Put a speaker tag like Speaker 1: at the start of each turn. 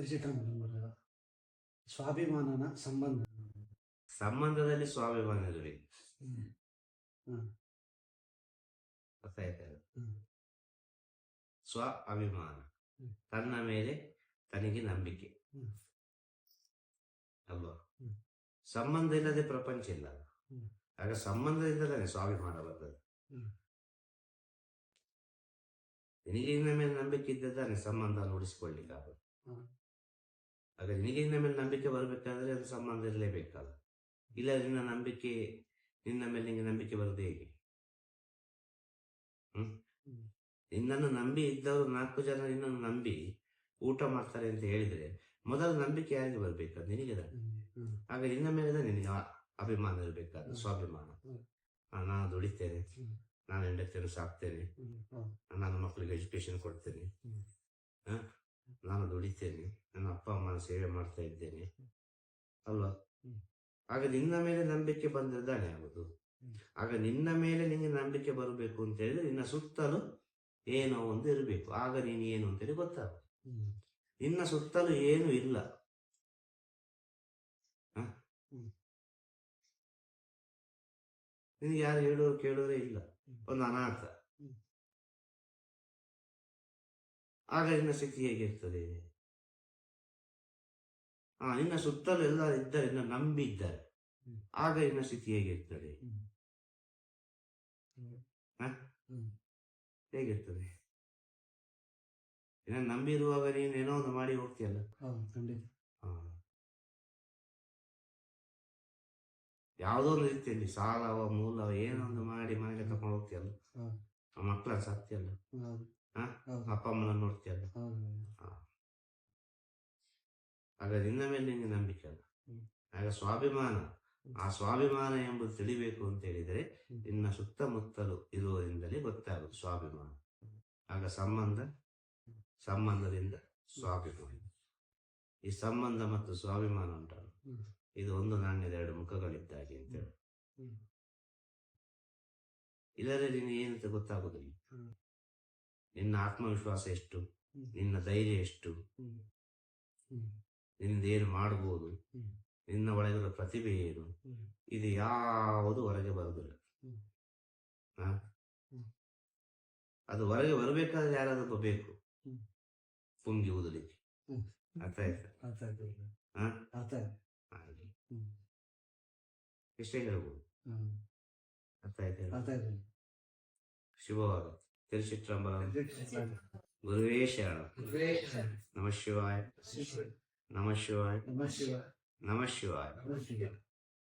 Speaker 1: ತ್ರಿಚಿತ್ರಂಬರ ಸ್ವಾಭಿಮಾನನ ಸಂಬಂಧ.
Speaker 2: ಸಂಬಂಧದಲ್ಲಿ ಸ್ವಾಭಿಮಾನ ಇರಬೇಕು. ಅರ್ಥ ಆಯ್ತಾ? ಸ್ವ ಅಭಿಮಾನ. ತನ್ನ ಮೇಲೆ ತನಗೆ ನಂಬಿಕೆ. ಅಲ್ವಾ? ಸಂಬಂಧ ಇಲ್ಲದೆ ಪ್ರಪಂಚ ಇಲ್ಲ.
Speaker 1: ಆದರೆ
Speaker 2: ಆಗ ಸಂಬಂಧದಿಂದಲೇ ಸ್ವಾಭಿಮಾನ ಬರ್ತದೆ. ನಿನಗೆ ನಿನ್ನ ಮೇಲೆ ನಂಬಿಕೆ ಇದ್ದದ್ದಾನೆ ಸಂಬಂಧ ಉಳಿಸಿಕೊಳ್ಳಿಕ್ಕೆ ಆಗ ನಿನಗೆ ನಿನ್ನ ಮೇಲೆ ನಂಬಿಕೆ ಬರಬೇಕಾದ್ರೆ ಅದು ಸಂಬಂಧ ಇರಲೇಬೇಕಲ್ಲ ಇಲ್ಲ ನಿನ್ನ ನಂಬಿಕೆ ನಿನ್ನ ಮೇಲೆ ನಿಮಗೆ ನಂಬಿಕೆ ಬರೋದು ಹೇಗೆ? ಹ್ಮ್. ನಿನ್ನನ್ನು ನಂಬಿ ಇದ್ದವರು ನಾಲ್ಕು ಜನ ನಿನ್ನನ್ನು ನಂಬಿ ಊಟ ಮಾಡ್ತಾರೆ ಅಂತ ಹೇಳಿದ್ರೆ ಮೊದಲು ನಂಬಿಕೆ ಯಾರಿಗೆ ಬರ್ಬೇಕಾದ ನಿನಗೆ. ಆಗ ನಿನ್ನ ಮೇಲೆ ನಿನಗೆ ಅಭಿಮಾನ ಇರಬೇಕಾದ. ಸ್ವಾಭಿಮಾನ. ನಾನು ದುಡಿತೇನೆ. ನಾನು ಹೆಂಡತಿಯನ್ನು ಸಾಕ್ತೇನೆ. ನನ್ನ ಮಕ್ಕಳಿಗೆ ಎಜುಕೇಶನ್ ಕೊಡ್ತೇನೆ. ನಾನು ದುಡಿತೇನೆ. ನನ್ನ ಅಪ್ಪ ಅಮ್ಮನ ಸೇವೆ ಮಾಡ್ತಾ ಇದ್ದೇನೆ. ಅಲ್ವಾ? ಆಗ ನಿನ್ನ ಮೇಲೆ ನಂಬಿಕೆ ಬಂದಿದ್ದಾನೆ ಆಗುದು? ಆಗ ನಿನ್ನ ಮೇಲೆ ನಿನಗೆ ನಂಬಿಕೆ ಬರಬೇಕು ಅಂತ ಹೇಳಿದ್ರೆ ನಿನ್ನ ಸುತ್ತಲೂ ಏನೋ ಒಂದು ಇರಬೇಕು. ಆಗ ನೀನು ಏನು ಅಂತೇಳಿ ಗೊತ್ತಾಗ. ನಿನ್ನ ಸುತ್ತಲೂ ಏನು ಇಲ್ಲ. ನಿನ್ಗೆ ಯಾರು ಹೇಳೋರು ಕೇಳೋರೇ ಇಲ್ಲ. ಒಂದು ಅನಾಥ.
Speaker 1: ಹ್ಮ್.
Speaker 2: ಆಗ ನಿನ್ನ ಸ್ಥಿತಿ ಹೇಗಿರ್ತದೆ ಆ ನಿನ್ನ ಸುತ್ತಲೂ ಎಲ್ಲ ಇದ್ದಾರೆ ನಂಬಿದ್ದಾರೆ ಆಗ ನಿನ್ನ ಸ್ಥಿತಿ ಹೇಗಿರ್ತದೆ. ಹೇಗಿರ್ತದೆ ನಂಬಿರುವಾಗ ನೀನು ಏನೋ ಒಂದು ಮಾಡಿ ಹೋಗ್ತೀಯಲ್ಲ. ಯಾವುದೋ ಒಂದು ರೀತಿಯಲ್ಲಿ ಸಾಲವ ಮೂಲವ ಏನೋ ಒಂದು ಮಾಡಿ ಮನೆಗೆ ತಕೊಂಡು ಹೋಗ್ತೀಯಲ್ಲ?
Speaker 1: ಮಕ್ಕಳ
Speaker 2: ಆ ಅಪ್ಪ ಅಮ್ಮನ ನೋಡ್ತೀಯಲ್ಲ ಆಗ ನಿನ್ನ ಮೇಲೆ ನಿನ್ನ ನಂಬಿಕೆ ಅಲ್ಲ. ಆಗ ಸ್ವಾಭಿಮಾನ. ಆ ಸ್ವಾಭಿಮಾನ ಎಂಬುದು ತಿಳಿಬೇಕು ಅಂತ ಹೇಳಿದರೆ. ನಿನ್ನ ಸುತ್ತಮುತ್ತಲು ಇರುವುದರಿಂದಲೇ ಗೊತ್ತಾಗುದು ಸ್ವಾಭಿಮಾನ. ಆಗ ಸಂಬಂಧ ಸಂಬಂಧದಿಂದ ಸ್ವಾಭಿಮಾನ. ಈ ಸಂಬಂಧ ಮತ್ತು ಸ್ವಾಭಿಮಾನ ಉಂಟಲ್ಲ? ಇದು ಒಂದು ನಾಣ್ಯದ ಎರಡು ಮುಖಗಳಿದ್ದಾಗೆ ಅಂತ ಹೇಳಿ.
Speaker 1: ಹ್ಮ್.
Speaker 2: ಇಲ್ಲದೆ ನೀನು ಏನಂತ ಗೊತ್ತಾಗುದಿಲ್ಲ. ನಿನ್ನ ಆತ್ಮವಿಶ್ವಾಸ ಎಷ್ಟು? ನಿನ್ನ ಧೈರ್ಯ ಎಷ್ಟು. ನಿನ್ನಿಂದ ಏನು ಮಾಡಬಹುದು. ನಿನ್ನ ಒಳಗಿರುವ ಪ್ರತಿಭೆ ಏನು. ಇದು ಯಾವುದು ಹೊರಗೆ ಬರೋದಿಲ್ಲ
Speaker 1: ಹ್ಮ್.
Speaker 2: ಅದು ಹೊರಗೆ ಬರಬೇಕಾದ್ರೆ ಯಾರಾದ್ರೂ ಬೇಕು. ಪುಂಗಿ ಊದಲಿಕ್ಕೆ. ಅರ್ಥ ಆಯ್ತಾ? ಹಾಗೆ. ಇಷ್ಟೇ ಹೇಳ್ಬೋದು. ಅರ್ಥ ಆಯ್ತಾ
Speaker 1: ಅರ್ಥ
Speaker 2: திருச்சிற்றம்பா குருவே சரணம் நம சிவாய்
Speaker 1: நம சிவாய்
Speaker 2: நம சிவாய்
Speaker 1: நம சிவாய்